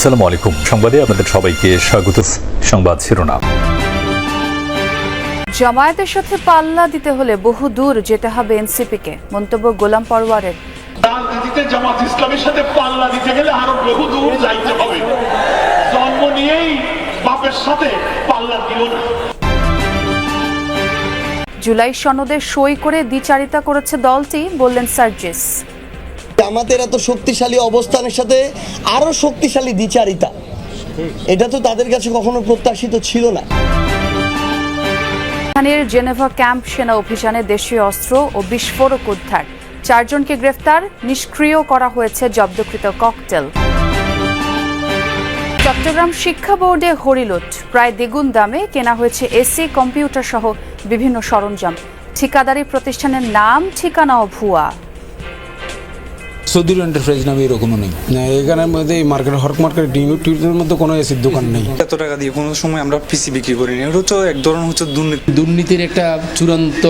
আসসালামু আলাইকুম। সংবাদে আপনাদের সবাইকে স্বাগত। সংবাদ শিরোনাম। জামায়াতের সাথে পাল্লা দিতে হলে বহু দূর যেতে হবে এনসিপিকে। মন্তব্য গোলাম পরওয়ারের। রাজনীতিতে জামাত ইসলামের সাথে পাল্লা দিতে গেলে আরও বহু দূর যাইতে হবে। জন্ম নিয়েই বাপের সাথে পাল্লা দিও না। জুলাই সনদে সই করে দ্বিচারিতা করেছে দলটি বললেন সার্জিস। আমাদের এত শক্তিশালী অবস্থানের সাথে আরও শক্তিশালী দ্বিচারিতা। এটা তো তাদের কাছে কখনো প্রত্যাশিত ছিল না। রাজধানীর জেনেভা ক্যাম্প সেনা অভিযানে দেশীয় অস্ত্র ও বিস্ফোরক উদ্ধার। চারজনকে গ্রেফতার, নিষ্ক্রিয় করা হয়েছে জব্দকৃত ককটেল। চট্টগ্রাম শিক্ষা বোর্ডে হরিলুট। প্রায় দ্বিগুণ দামে কেনা হয়েছে এসি কম্পিউটার সহ বিভিন্ন সরঞ্জাম। ঠিকাদারি প্রতিষ্ঠানের নাম, ঠিকানাও ভুয়া। সৌদির এন্টারপ্রাইজ নামে এরকমও নেই। এখানের মধ্যে এই মার্কেট হক মার্কেট টিউরিজমের মধ্যে কোনো এসির দোকান নেই। এত টাকা দিয়ে কোনো সময় আমরা পিসি বিক্রি করি না। এটা হচ্ছে এক ধরনের হচ্ছে দুর্নীতি। দুর্নীতির একটা চূড়ান্ত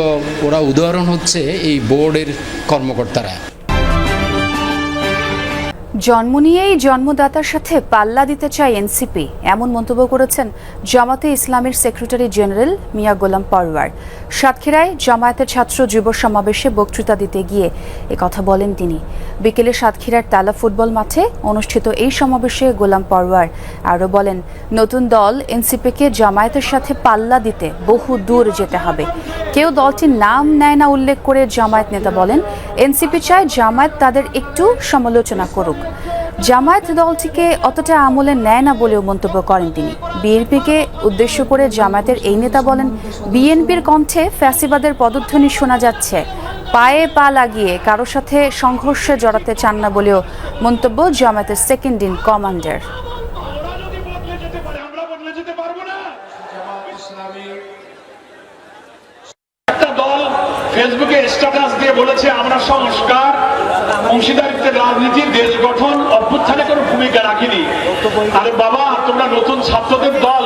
ওরা উদাহরণ হচ্ছে এই বোর্ডের কর্মকর্তারা। জন্ম নিয়েই জন্মদাতার সাথে পাল্লা দিতে চায় এনসিপি। এমন মন্তব্য করেছেন জামাতে ইসলামের সেক্রেটারি জেনারেল মিয়া গোলাম পরওয়ার। সাতক্ষীরায় জামায়াতের ছাত্র যুব সমাবেশে বক্তৃতা দিতে গিয়ে কথা বলেন তিনি। বিকেলে সাতক্ষীরার তালা ফুটবল মাঠে অনুষ্ঠিত এই সমাবেশে গোলাম পরওয়ার আরও বলেন, নতুন দল এনসিপিকে জামায়াতের সাথে পাল্লা দিতে বহু দূর যেতে হবে। কেউ দলটির নাম নেয় না উল্লেখ করে জামায়াত নেতা বলেন, এনসিপি চায় জামায়াত তাদের একটু সমালোচনা করুক। জামায়াত দলটিকে অতটা আমলে নেয় না বলেও মন্তব্য করেন তিনি। বিএনপিকে উদ্দেশ্য করে জামায়াতের এই নেতা বলেন, বিএনপির কণ্ঠে ফ্যাসিবাদের পদধ্বনি শোনা যাচ্ছে। পায়ে পা লাগিয়ে কারও সাথে সংঘর্ষে জড়াতে চান না বলেও মন্তব্য জামায়াতের সেকেন্ড ইন কমান্ডার ওরা যদি বদলে যেতে পারে আমরা বদলে যেতে পারব না একটা দল ফেসবুকে স্ট্যাটাস দিয়ে বলেছে, আমরা সংস্কার, অংশীদারিত্বের রাজনীতি, দেশ গঠন অভ্যুত্থানে কোনো ভূমিকা রাখিনি। আরে বাবা, তোমরা নতুন ছাত্রদের দল,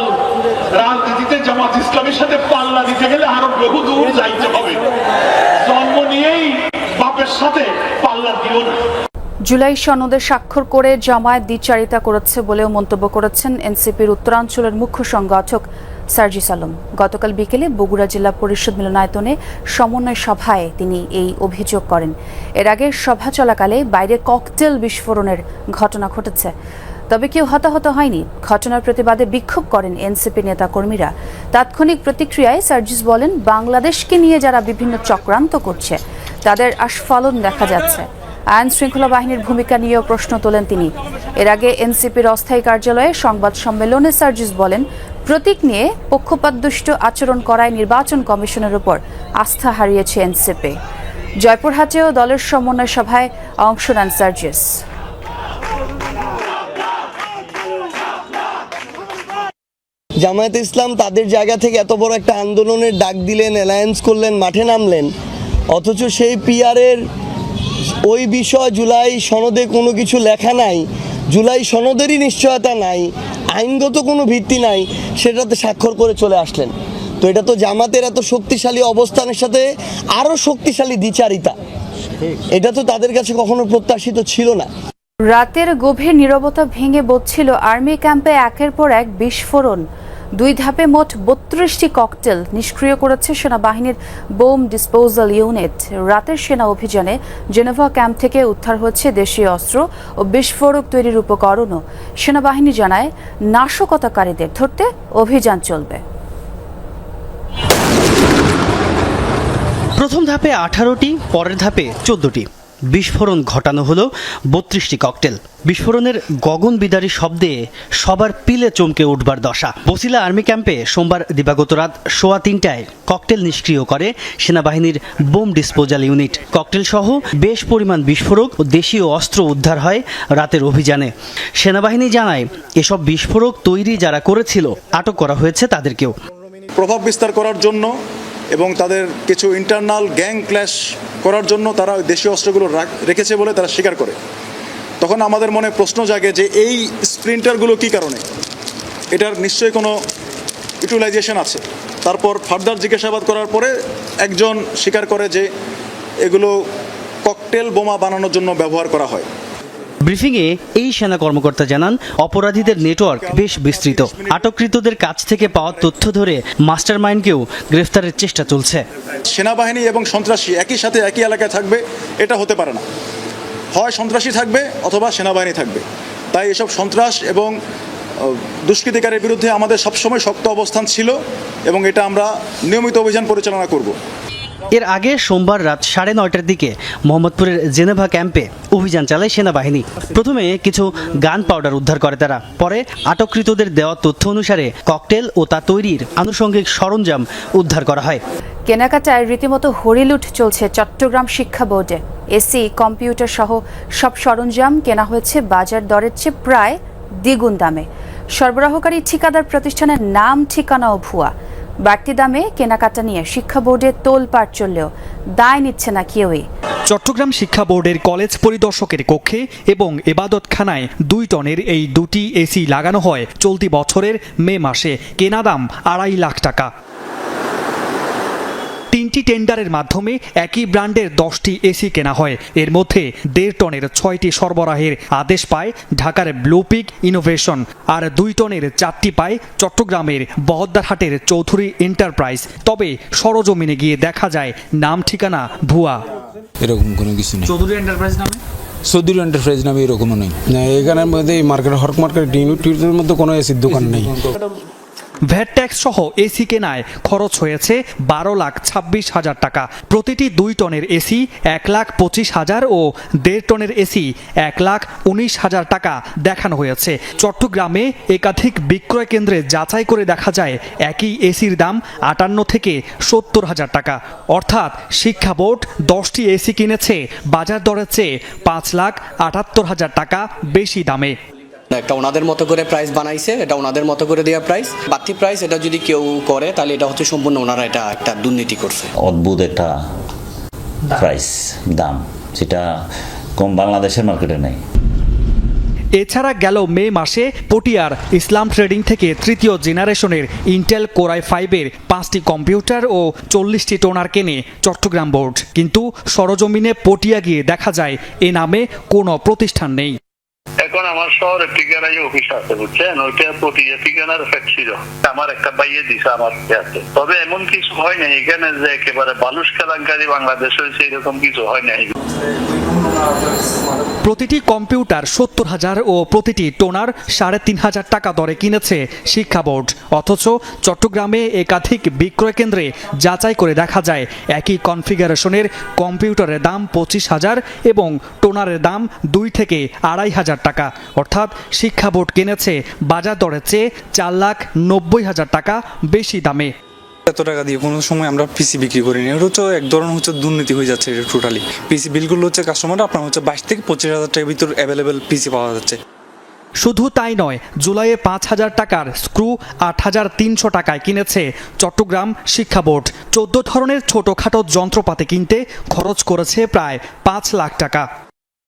রাজনীতিতে জামাত ইসলামের সাথে পাল্লা দিতে গেলে আরও বহু দূর যাইতে হবে। জন্ম নিয়েই বাপের সাথে পাল্লা দিও না। জুলাই সনদে স্বাক্ষর করে জামায়াত দ্বিচারিতা করেছে বলেও মন্তব্য করেছেন এনসিপির উত্তরাঞ্চলের মুখ্য সংগঠক সার্জিস আলম গতকাল বিকেলে বগুড়া জেলা পরিষদ মিলনায়তনে সমন্বয় সভায় তিনি এই অভিযোগ করেন। এর আগে সভা চলাকালে বাইরে ককটেল বিস্ফোরণের ঘটনা ঘটেছে। তবে কেউ হতাহত হয়নি। ঘটনার প্রতিবাদে বিক্ষোভ করেন এনসিপি নেতাকর্মীরা। তাৎক্ষণিক প্রতিক্রিয়ায় সার্জিস বলেন, বাংলাদেশকে নিয়ে যারা বিভিন্ন চক্রান্ত করছে, তাদের আস্ফালন দেখা যাচ্ছে। আইন শৃঙ্খলা বাহিনীর ভূমিকা নিয়েও প্রশ্ন তোলেন তিনি। এর আগে এনসিপির অস্থায়ী কার্যালয়ে সংবাদ সম্মেলনে সার্জিস বলেন প্রতীক নিয়ে পক্ষপাতদুষ্ট আচরণ করায় নির্বাচন কমিশনের উপর আস্থা হারিয়েছে এনসিপি। জয়পুরহাটেও দলের সমন্বয় সভায় অংশ নেন সার্জিস। জামায়াতে ইসলাম তাদের জায়গা থেকে এত বড় একটা আন্দোলনের ডাক দিলেন অ্যালায়েন্স করলেন, মাঠে নামলেন। অথচ সেই পিয়ারের ওই বিষয়, জুলাই সনদে কোনো কিছু লেখা নাই। জুলাই সনদেরই নিশ্চয়তা নাই। আইনগত কোনো ভিত্তি নাই, সেটাতে স্বাক্ষর করে চলে আসলেন। তো এটা তো জামাতের এত শক্তিশালী অবস্থানের সাথে আরও শক্তিশালী দ্বিচারিতা। এটা তো তাদের কাছে কখনো প্রত্যাশিত ছিল না। রাতের গভীর নিরবতা ভেঙে বসছিল আর্মি ক্যাম্পে একের পর এক বিস্ফোরণ। দুই ধাপে মোট বত্রিশটি ককটেল নিষ্ক্রিয় করেছে সেনাবাহিনীর বোম ডিসপোজাল ইউনিট। রাতের সেনা অভিযানে জেনেভা ক্যাম্প থেকে উদ্ধার হচ্ছে দেশীয় অস্ত্র ও বিস্ফোরক তৈরির উপকরণও। সেনাবাহিনী জানায়, নাশকতাকারীদের ধরতে অভিযান চলবে। প্রথম ধাপে আঠারোটি, পরের ধাপে চোদ্দটি। বিস্ফোরণ ঘটানো হলো বত্রিশটি ককটেল। বিস্ফোরণের গগন বিদারী শব্দে সবার পিলে চমকে উঠবার দশা। বসিলা আর্মি ক্যাম্পে সোমবার দিবাগত রাত সোয়া তিনটায় ককটেল নিষ্ক্রিয় করে সেনাবাহিনীর বোম ডিসপোজাল ইউনিট। ককটেল সহ বেশ পরিমাণ বিস্ফোরক ও দেশীয় অস্ত্র উদ্ধার হয় রাতের অভিযানে। সেনাবাহিনী জানায়, এসব বিস্ফোরক তৈরি যারা করেছিল, আটক করা হয়েছে তাদেরকেও। প্রভাব বিস্তার করার জন্য এবং তাদের কিছু ইন্টারনাল গ্যাং ক্ল্যাশ করার জন্য তারা ওই দেশীয় অস্ত্রগুলো রাখ- রেখেছে বলে তারা স্বীকার করে। তখন আমাদের মনে প্রশ্ন জাগে যে এই স্প্রিন্টারগুলো কী কারণে? এটার নিশ্চয়ই কোনো ইউটিলাইজেশন আছে। তারপর ফার্দার জিজ্ঞাসাবাদ করার পরে একজন স্বীকার করে যে এগুলো ককটেল বোমা বানানোর জন্য ব্যবহার করা হয়। ব্রিফিংয়ে এই সেনা কর্মকর্তা জানান, অপরাধীদের নেটওয়ার্ক বেশ বিস্তৃত। আটককৃতদের কাছ থেকে পাওয়া তথ্য ধরে মাস্টারমাইন্ডকেও গ্রেফতারের চেষ্টা চলছে। সেনাবাহিনী এবং সন্ত্রাসী একই সাথে একই এলাকায় থাকবে, এটা হতে পারে না। হয় সন্ত্রাসী থাকবে অথবা সেনাবাহিনী থাকবে। তাই এসব সন্ত্রাস এবং দুষ্কৃতিকারের বিরুদ্ধে আমাদের সবসময় শক্ত অবস্থান ছিল এবং এটা আমরা নিয়মিত অভিযান পরিচালনা করব। এর আগে সোমবার রাত সাড়ে নয়টার দিকে মোহাম্মদপুরের জেনেভা ক্যাম্পে অভিযান চালায় সেনাবাহিনী। প্রথমে কিছু গান পাউডার উদ্ধার করে তারা। পরে আটককৃতদের দেওয়া তথ্য অনুসারে ককটেল ও তা তৈরির আনুষঙ্গিক সরঞ্জাম উদ্ধার করা হয়। কেনাকাটায় রীতিমতো হরিলুট চলছে চট্টগ্রাম শিক্ষা বোর্ডে। এসি, কম্পিউটার সহ সব সরঞ্জাম কেনা হয়েছে বাজার দরের চেয়ে প্রায় দ্বিগুণ দামে। সরবরাহকারী ঠিকাদার প্রতিষ্ঠানের নাম ঠিকানাও ভুয়া। বাড়তি দামে কেনাকাটা নিয়ে শিক্ষা বোর্ডে তোলপাড় চললেও দায় নিচ্ছে না কেউই। চট্টগ্রাম শিক্ষা বোর্ডের কলেজ পরিদর্শকের কক্ষে এবং এবাদতখানায় দুই টনের এই দুটি এসি লাগানো হয় চলতি বছরের মে মাসে। কেনা দাম আড়াই লাখ টাকা। তিনটি টেন্ডারের মাধ্যমে একই ব্র্যান্ডের দশটি এসি কেনা হয়। এর মধ্যে দেড় টনের ছয়টি সরবরাহের আদেশ পায় ঢাকার ব্লুপিক ইনোভেশন আর দুই টনের চারটি পায় চট্টগ্রামের বহদ্দারহাটের চৌধুরী এন্টারপ্রাইজ তবে সরজমিনে গিয়ে দেখা যায় নাম ঠিকানা ভুয়া। এরকম কোনো কিছু নেই। চৌধুরী এন্টারপ্রাইজ নামে? চৌধুরী এন্টারপ্রাইজ নামে এরকমও নেই। না এখানের মধ্যে এই মার্কেট হক মার্কেট টিউরিজমের মধ্যে কোনো এসির দোকান নেই। ভ্যাট ট্যাক্স সহ এসি কেনায় খরচ হয়েছে বারো লাখ ছাব্বিশ হাজার টাকা। প্রতিটি দুই টনের এসি এক লাখ পঁচিশ হাজার ও দেড় টনের এসি এক লাখ উনিশ হাজার টাকা দেখানো হয়েছে। চট্টগ্রামে একাধিক বিক্রয় কেন্দ্রে যাচাই করে দেখা যায় একই এসির দাম আটান্ন থেকে সত্তর হাজার টাকা। অর্থাৎ শিক্ষা বোর্ড দশটি এসি কিনেছে, বাজার দরের চেয়ে পাঁচ লাখ আটাত্তর হাজার টাকা বেশি দামে। একটা ওনাদের মতো করে প্রাইস বানাইছে এটা ওনাদের মতো করে দেওয়া প্রাইস বাড়তি প্রাইস এটা যদি কেউ করে তাহলে এটা হচ্ছে সম্পূর্ণ ওনারা এটা একটা দুর্নীতি করছে। অদ্ভুত একটা প্রাইস দাম যেটা কম বাংলাদেশের মার্কেটে নেই। এছাড়া গেল মে মাসে পটিয়ার ইসলাম ট্রেডিং থেকে তৃতীয় জেনারেশনের ইন্টেল কোরাই ফাইভের পাঁচটি কম্পিউটার ও চল্লিশটি টোনার কেনে চট্টগ্রাম বোর্ড। কিন্তু সরজমিনে পটিয়া গিয়ে দেখা যায় এ নামে কোনো প্রতিষ্ঠান নেই। আমার শহরের অফিস আছে, বুঝছেন? ওইটা প্রতি ঠিকানার ফ্যাক্ট ছিল। আমার একটা বাইয়ে দিছে আমার আছে তবে এমন কিছু হয় না এখানে যে একেবারে বালুস কেলাঙ্কারি বাংলাদেশ হয়েছে, এরকম কিছু হয় নাই। প্রতিটি কম্পিউটার সত্তর হাজার ও প্রতিটি টোনার সাড়ে তিন হাজার টাকা দরে কিনেছে শিক্ষা বোর্ড। অথচ চট্টগ্রামে একাধিক বিক্রয় কেন্দ্রে যাচাই করে দেখা যায়, একই কনফিগারেশনের কম্পিউটারের দাম পঁচিশ হাজার এবং টোনারের দাম দুই থেকে আড়াই হাজার টাকা। অর্থাৎ শিক্ষা বোর্ড কিনেছে বাজার দরের চেয়ে চার লাখ নব্বই হাজার টাকা বেশি দামে। এত টাকা দিয়ে কোনো সময় আমরা পিসি বিক্রি করিনি। এটা হচ্ছে এক ধরনের হচ্ছে দুর্নীতি হয়ে যাচ্ছে এটা টোটালি পিসি বিলগুলো হচ্ছে কাস্টমার আপনার হচ্ছে বাইশ থেকে পঁচিশ হাজার টাকার ভিতর অ্যাভেলেবেল পিসি পাওয়া যাচ্ছে। শুধু তাই নয়, জুলাইয়ে পাঁচ হাজার টাকার স্ক্রু আট হাজার তিনশো টাকায় কিনেছে চট্টগ্রাম শিক্ষা বোর্ড। চোদ্দ ধরনের ছোটোখাটো যন্ত্রপাতি কিনতে খরচ করেছে প্রায় পাঁচ লাখ টাকা।